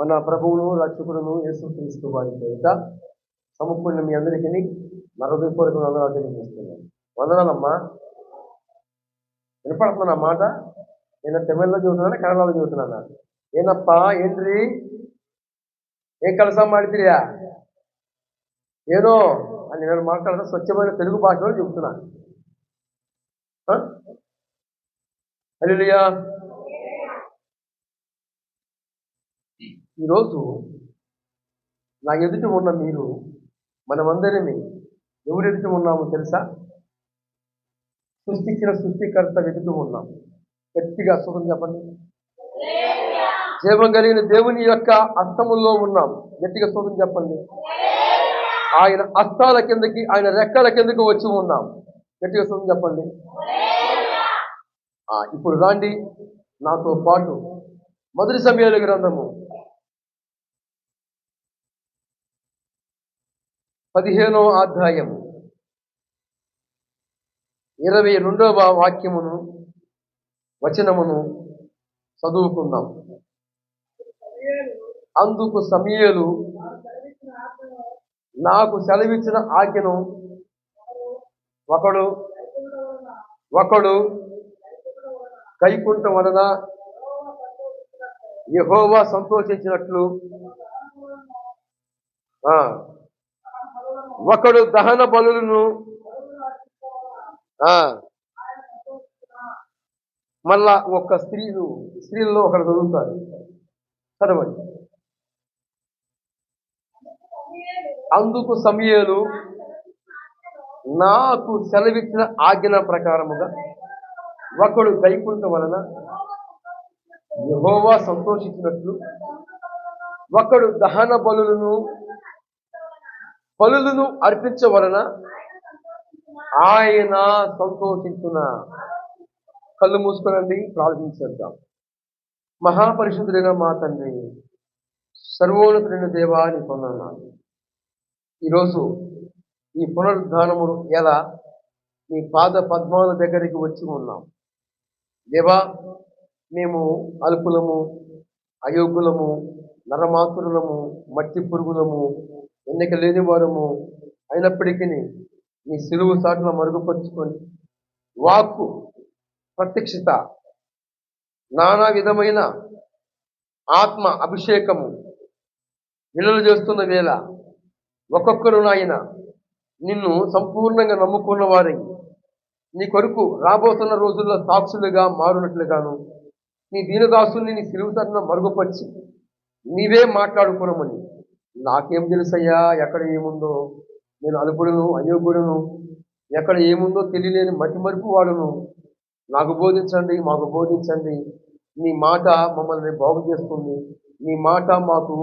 మన ప్రభువును రక్షకులను యేసు క్రీస్తు వారి చేత సమకూడిన మీ అందరికీ మరొకరికి వందనాలు తెలియజేస్తున్నాను. వందనాలమ్మా. వినపడుతున్నా మాట? నేను తమిళలో చదువుతున్నాను కన్నడలో చదువుతున్నాను ఏనప్పా ఏంటి ఏం కలసం మాడితిరియా? ఏనో అని నేను మాట్లాడతా స్వచ్ఛమైన తెలుగు భాషలో చెబుతున్నాను అలియా ఈరోజు నా ఎదుట ఉన్న మీరు మనమందరినీ ఎవరెదుట ఎదుట ఉన్నామో తెలుసా? సృష్టించిన సృష్టికర్త ఎదుట ఉన్నాం. గట్టిగా సుఖం చెప్పండి. జీవం కలిగిన దేవుని యొక్క అస్తముల్లో ఉన్నాం. గట్టిగా సోదం చెప్పండి. ఆయన అస్తాల కిందకి ఆయన రెక్కల కిందకి వచ్చి ఉన్నాం. గట్టిగా సోదం చెప్పండి. ఇప్పుడు రాండి. నాతో పాటు మొదటి సమయాల గ్రంథము పదిహేనవ అధ్యాయము. ఇరవై రెండవ వాక్యమును వచనమును చదువుకున్నాం అందుకు సమయలు నాకు సెలవిచ్చిన ఆజ్ఞను ఒకడు ఒకడు కైకుంట వలన యహోవా సంతోషించినట్లు ఒకడు దహన బలులను మళ్ళా ఒక స్త్రీలు స్త్రీల్లో ఒకరు చదువుతారు చదవండి. అందుకు సమయలు నాకు సెలవిచ్చిన ఆజ్ఞ ప్రకారముగా ఒకడు గైకుంట వలన యహోవా సంతోషించినట్లు ఒకడు దహన బలులను బలులను అర్పించవలన ఆయన సంతోషించున. కళ్ళు మూసుకునండి ప్రార్థించేద్దాం మహాపరిశుద్ధుడైన మా తండ్రి సర్వోన్నతుడైన దేవా అని పొందన్నాను ఈరోజు ఈ పునరుద్ధానము ఎలా నీ పాద పద్మాల దగ్గరికి వచ్చి ఉన్నాం. దేవా మేము అల్పులము అయోగ్యులము నరమాతురులము మట్టి పురుగులము ఎన్నిక లేని వారము అయినప్పటికీ నీ సిలువు సాటును మరుగుపరుచుకొని వాక్కు ప్రత్యక్షత నానా విధమైన ఆత్మ అభిషేకము విడుదల చేస్తున్న వేళ ఒక్కొక్కరు నాయన నిన్ను సంపూర్ణంగా నమ్ముకున్న వారై నీ కొరకు రాబోతున్న రోజుల్లో సాక్షులుగా మారునట్లుగాను నీ దీనదాసుని నీ సిలువు సాటున మరుగుపరిచి నీవే మాట్లాడుకున్నామని నాకేం తెలుసయ్యా? ఎక్కడ ఏముందో? నేను అల్పుడును అయోగ్యుడును ఎక్కడ ఏముందో తెలియలేని మతి మరుపు వాడును. నాకు బోధించండి మాకు బోధించండి. నీ మాట మమ్మల్ని బాగు చేస్తుంది. నీ మాట మాకు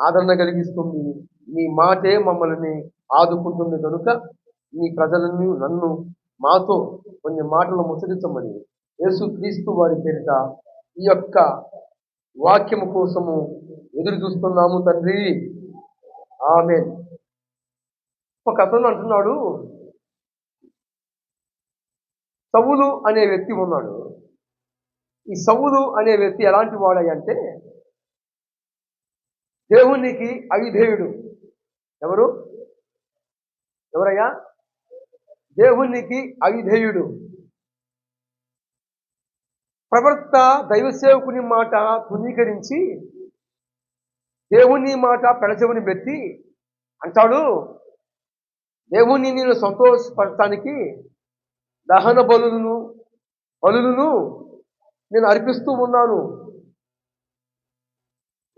ఆదరణ కలిగిస్తుంది. నీ మాటే మమ్మల్ని ఆదుకుంటుంది కనుక నీ ప్రజలను నన్ను మాతో కొన్ని మాటలు ముచ్చరించమని యేసు క్రీస్తు వారి పేరిట ఈ యొక్క వాక్యము కోసము ఎదురు చూస్తున్నాము తండ్రి. ఆమె ఒక అతను అంటున్నాడు సవులు అనే వ్యక్తి ఉన్నాడు. ఈ సవులు అనే వ్యక్తి ఎలాంటి వాడయ్యంటే దేవునికి అవిధేయుడు ఎవరు? ఎవరయ్యా? దేవునికి అవిధేయుడు ప్రవర్త దైవసేవకుని మాట తునీకరించి దేవుని మాట పెడచెవుని పెట్టి అంటాడు దేవుని నేను సంతోషపడటానికి దహన బలులను బలులను నేను అర్పిస్తూ ఉన్నాను.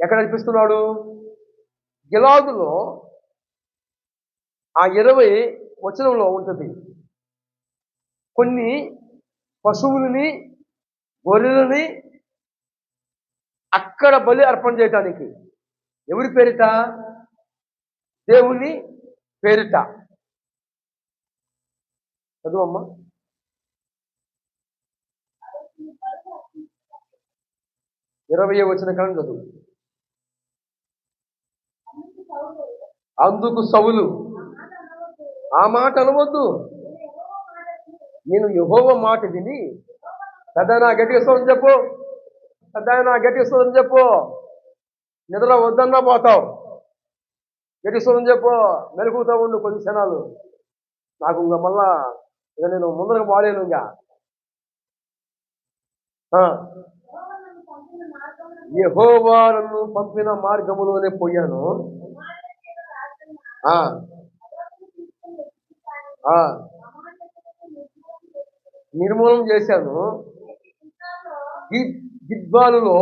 ఎక్కడ అర్పిస్తున్నాడు? గిలాదులో ఆ ఇరవై వచనంలో ఉంటుంది. కొన్ని పశువులని గొర్రెలని అక్కడ బలి అర్పణ చేయటానికి ఎవరి పేరిట? దేవుని పేరిట. చదువమ్మా. ఇరవై వచ్చిన కాలం చదువు. అందుకు సవులు ఆ మాట అనవద్దు. నేను యహోవ మాట విని పెద్ద నా గట్టిగా చెప్పు. పెద్ద నా గట్టిగా చెప్పు. నిద్ర వద్దన్నా పోతావు. గడిస్తుందని చెప్పు మెలుగుతూ ఉండు కొద్ది క్షణాలు. నాకు ఇంకా మళ్ళా ఇక నేను ముందరకు పోలేను ఇంకా. ఆ. యెహోవా నన్ను పంపిన మార్గములోనే పోయాను. నిర్మూలన చేశాను. గిద్బాలులో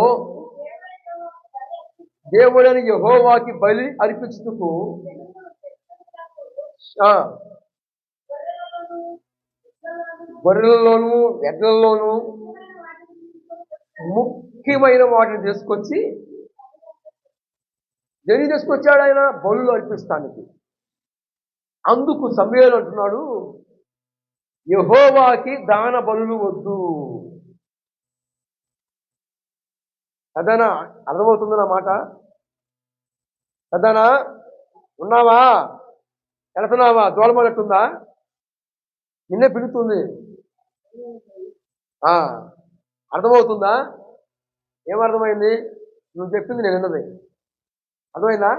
దేవుడని యహోవాకి బలి అర్పించుటకు గొర్రెలలోను ఎడ్లలోను ముఖ్యమైన వాటిని తీసుకొచ్చి దేని తీసుకొచ్చాడు ఆయన? బలులు అర్పిస్తానికి. అందుకు సమయాలు అంటున్నాడు యహోవాకి దాన బలులు వద్దు. అదనా? అర్థమవుతుందన్నమాట పెద్దనా? ఉన్నావా? వెళుతున్నావా? దోళమన్నట్టుందా నిన్నే పిలుస్తుంది. అర్థమవుతుందా? ఏమర్థమైంది? నువ్వు చెప్పింది నేను విన్నది. అర్థమైందా?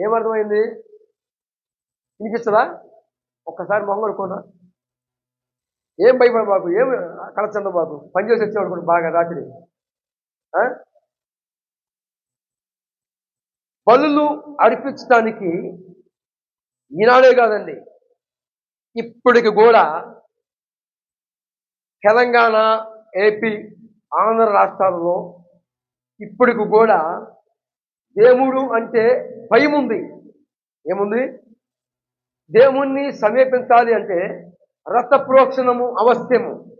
ఏమర్థమైంది? వినిపిస్తుందా? ఒక్కసారి మొహం ఏం భయపడ బాబు ఏం కలచంద బాబు పని చేసి వచ్చాడు బాగా రాత్రి. బలులు అర్పించడానికి ఈనాడే కాదండి. ఇప్పటికి కూడా తెలంగాణ ఏపీ ఆంధ్ర రాష్ట్రాలలో ఇప్పటికి కూడా దేవుడు అంటే భయం ఉంది. ఏముంది? దేవుణ్ణి సమీపించాలి అంటే రక్త ప్రోక్షణము అవశ్యము.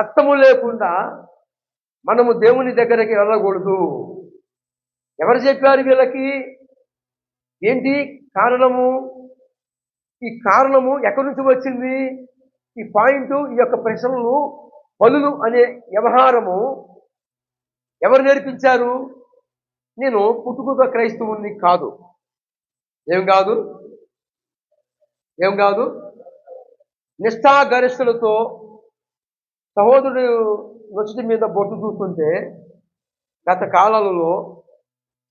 రక్తము లేకుండా మనము దేవుని దగ్గరికి వెళ్ళకూడదు. ఎవరు చెప్పారు వీళ్ళకి? ఏంటి కారణము? ఈ కారణము ఎక్కడి నుంచి వచ్చింది? ఈ పాయింట్ ఈ యొక్క ప్రశ్నలు బలులు అనే వ్యవహారము ఎవరు నేర్పించారు? నేను పుట్టుకతో క్రైస్తవుని కాదు. ఏం కాదు? ఏం కాదు? నిష్ఠాగరిష్ఠులతో సహోదరుడు నొచ్చుటి మీద బొట్టు చూస్తుంటే గత కాలాలలో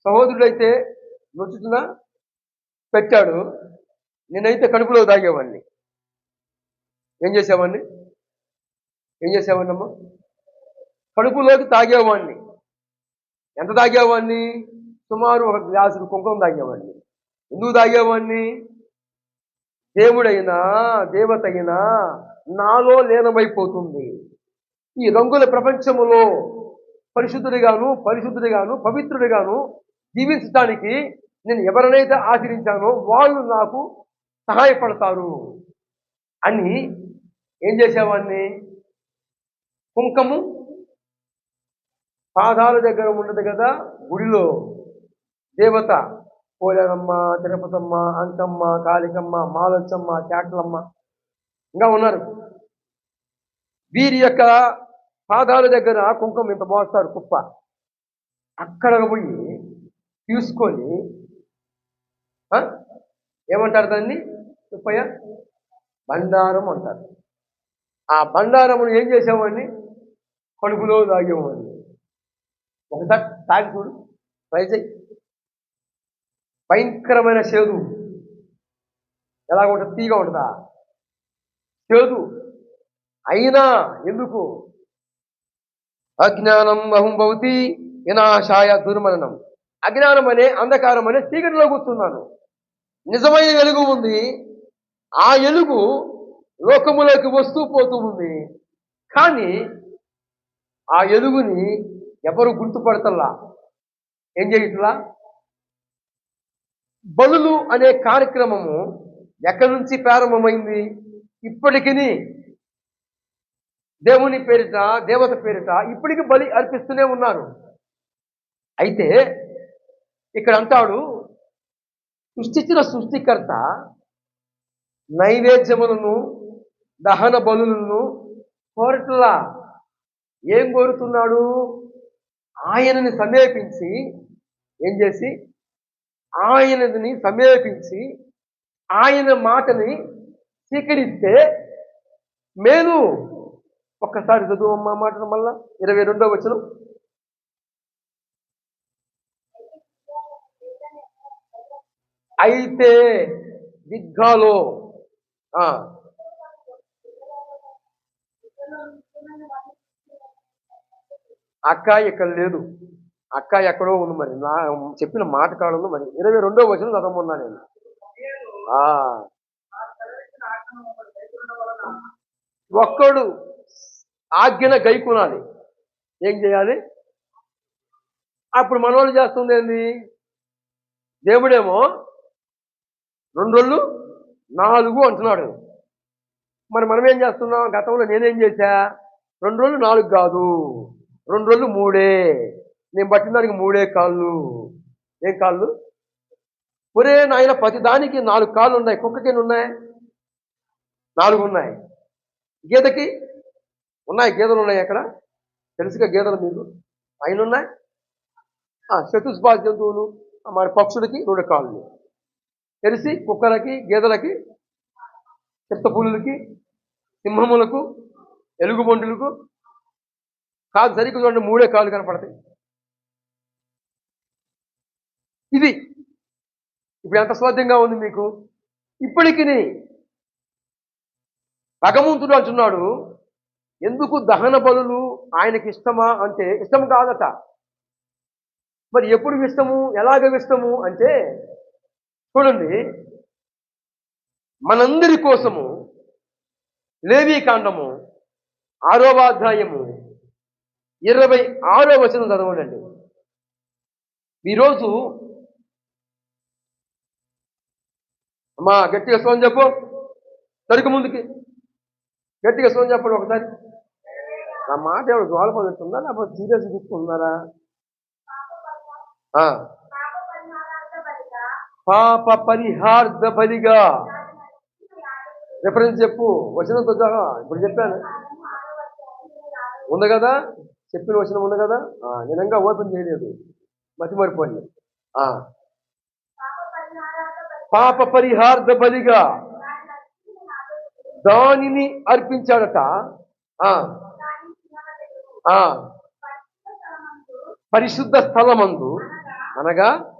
సహోదరుడైతే నొచ్చుతున్న పెట్టాడు. నేనైతే కడుపులో తాగేవాడిని ఏం చేసేవాడిని ఏం చేసేవాడినమ్మా కడుపులోకి తాగేవాడిని ఎంత తాగేవాడిని సుమారు ఒక గ్లాసులు కుంకుమ తాగేవాడిని ఎందుకు తాగేవాడిని దేవుడైనా దేవత అయినా నాలో లీనమైపోతుంది. ఈ రంగుల ప్రపంచములో పరిశుద్ధుడిగాను పరిశుద్ధుడిగాను పవిత్రుడిగాను జీవించడానికి నేను ఎవరినైతే ఆచరించానో వాళ్ళు నాకు సహాయపడతారు. అని ఏం చేసేవాడిని? కుంకము పాదాల దగ్గర ఉండదు కదా గుడిలో. దేవత పోలేరమ్మ తిరుపతమ్మ అంకమ్మ కాళికమ్మ మాలచ్చమ్మ చాట్లమ్మ ఇంకా ఉన్నారు. వీరి యొక్క పాదాల దగ్గర కుంకుమ ఇంత మోస్తారు కుప్ప. అక్కడ పోయి తీసుకొని ఏమంటారు దాన్ని? సుబ్బయ్య? బండారం అంటారు. ఆ బండారమును ఏం చేసేవాడిని? కడుపులో తాగేవాడిని ఒకసారి తాగి చూడు ట్రై చేయి భయంకరమైన చేదు. ఎలా ఉంటుంది? తీగా ఉంటుందా? చేదు. అయినా ఎందుకు? అజ్ఞానం అహం భవతి వినాశాయ దుర్మరణం. అజ్ఞానం అనే అంధకారం అనే చీకటిలో కూర్చున్నాను. నిజమైన వెలుగు ఉంది. ఆ ఎలుగు లోకములోకి వస్తూ పోతూ ఉంది. కానీ ఆ ఎలుగుని ఎవరు గుర్తుపడతల్లా? ఏం చేయట్లా? బలులు అనే కార్యక్రమము ఎక్కడి నుంచి ప్రారంభమైంది? ఇప్పటికీ దేవుని పేరిట దేవత పేరిట ఇప్పటికి బలి అర్పిస్తూనే ఉన్నారు. అయితే ఇక్కడ అంటాడు సృష్టించిన సృష్టికర్త నైవేద్యములను దహన బలులను కోరట్లా ఏం కోరుతున్నాడు? ఆయనని సమీపించి ఏం చేసి? ఆయనని సమీపించి ఆయన మాటని స్వీకరిస్తే మేలు. ఒక్కసారి చదువు అమ్మ మాటను మళ్ళా. ఇరవై రెండో వచ్చిన అయితే దిగ్గాలో ఆ, అక్క ఇక్కడ లేదు. అక్క ఎక్కడో ఉంది మరి. నా చెప్పిన మాట కాలంలో మరి. ఇరవై రెండో వచ్చిన చదవమన్నా నేను. ఆ, ఒక్కడు ఆజ్ఞన గైకునాలి ఏం చేయాలి? అప్పుడు మనోళ్ళు చేస్తుంది ఏంది? దేవుడేమో రెండు రోజులు నాలుగు అంటున్నాడు. మరి మనం ఏం చేస్తున్నాం? గతంలో నేనేం చేశా? రెండు రోజులు నాలుగు కాదు. రెండు రోజులు మూడే. నేను పట్టిన దానికి మూడే కాళ్ళు. ఏం కాళ్ళు? ఒరే నాయన ప్రతి దానికి నాలుగు కాళ్ళు ఉన్నాయి. కుక్కకి ఎన్ని ఉన్నాయి? నాలుగు ఉన్నాయి. గీతకి ఉన్నాయి. గీతలు ఉన్నాయి అక్కడ తెలుసుగా గీతలు మీకు? అయిన ఉన్నాయి చతుస్పాద జంతువులు. మరి పక్షులకి రెండు కాళ్ళు. తెలిసి కుక్కలకి గేదెలకి చిత్తపులులకి సింహములకు ఎలుగుబంటులకు కాదు సరిగ్గా చూడండి మూడే కాళ్ళు కనపడతాయి. ఇది ఇప్పుడు ఎంత స్వాధ్యంగా ఉంది మీకు? ఇప్పటికి భగవంతుడు అంటున్నాడు ఎందుకు దహన బలులు ఆయనకి ఇష్టమా అంటే ఇష్టం కాదట. మరి ఎప్పుడు ఇష్టము? ఎలాగ ఇష్టము? అంటే చూడండి. మనందరి కోసము లేవీ కాండము ఇరవై ఆరో వచనం చదవండి ఈరోజు అమ్మా గట్టిగా సోన్ చెప్పు. సరుకు ముందుకి. గట్టిగా సోన్ చెప్పండి ఒకసారి. నా మాట ఎవరు జోల పడుతుందా లేకపోతే సీరియస్ తీసుకున్నారా పాప పరిహార్థ బలిగా. రిఫరెన్స్ చెప్పు వచనం ఇప్పుడు చెప్పాను. ఉంది కదా? చెప్పిన వచనం ఉంది కదా? ఆ, నిజంగా ఓపెన్ చేయలేదు. మతి మరిపోయింది. ఆ. పాప పరిహార్థ బలిగా. దానిని అర్పించాడట. ఆ, పరిశుద్ధ స్థలమందు అనగా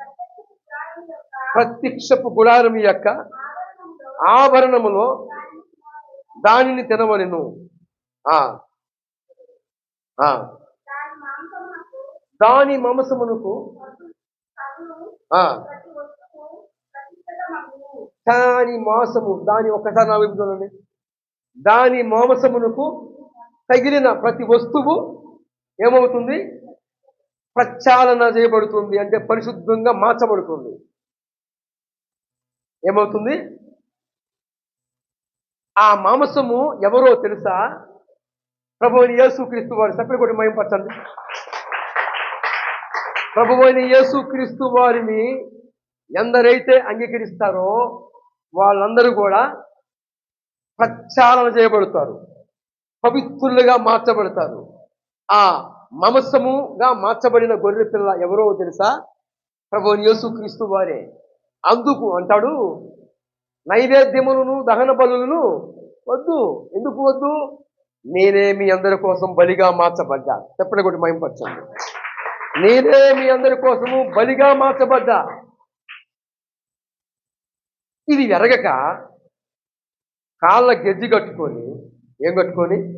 ప్రత్యక్షపు గుడారం యొక్క ఆభరణములో దానిని తినవలెను. ఆ, ఆ, దాని మాంసమునకు ఆ, దాని మాంసము దాని ఒక్కసారి నా వైపు చూడండి. దాని మాంసమునకు తగిలిన ప్రతి వస్తువు ఏమవుతుంది? ప్రక్షాళన చేయబడుతుంది అంటే పరిశుద్ధంగా మార్చబడుతుంది. ఏమవుతుంది? ఆ మాంసము ఎవరో తెలుసా? ప్రభు యేసుక్రీస్తు వారి సపరి కొట్టి మయంపరచండి ప్రభు యేసుక్రీస్తు వారిని ఎందరైతే అంగీకరిస్తారో వాళ్ళందరూ కూడా ప్రక్షాళన చేయబడతారు. పవిత్రులుగా మార్చబడతారు. ఆ మాంసముగా మార్చబడిన గొర్రె పిల్ల ఎవరో తెలుసా? ప్రభు యేసుక్రీస్తు వారే. అందుకు అంటాడు నైవేద్యములను దహన బలులను వద్దు. ఎందుకు వద్దు? నేనే మీ అందరి కోసం బలిగా మార్చబడ్డా. చెప్పండి ఒకటి మయంపరచండి నేనే మీ అందరి కోసము బలిగా మార్చబడ్డా. ఇది ఎరగక కాళ్ళ గెజ్జి కట్టుకొని ఏం కట్టుకొని?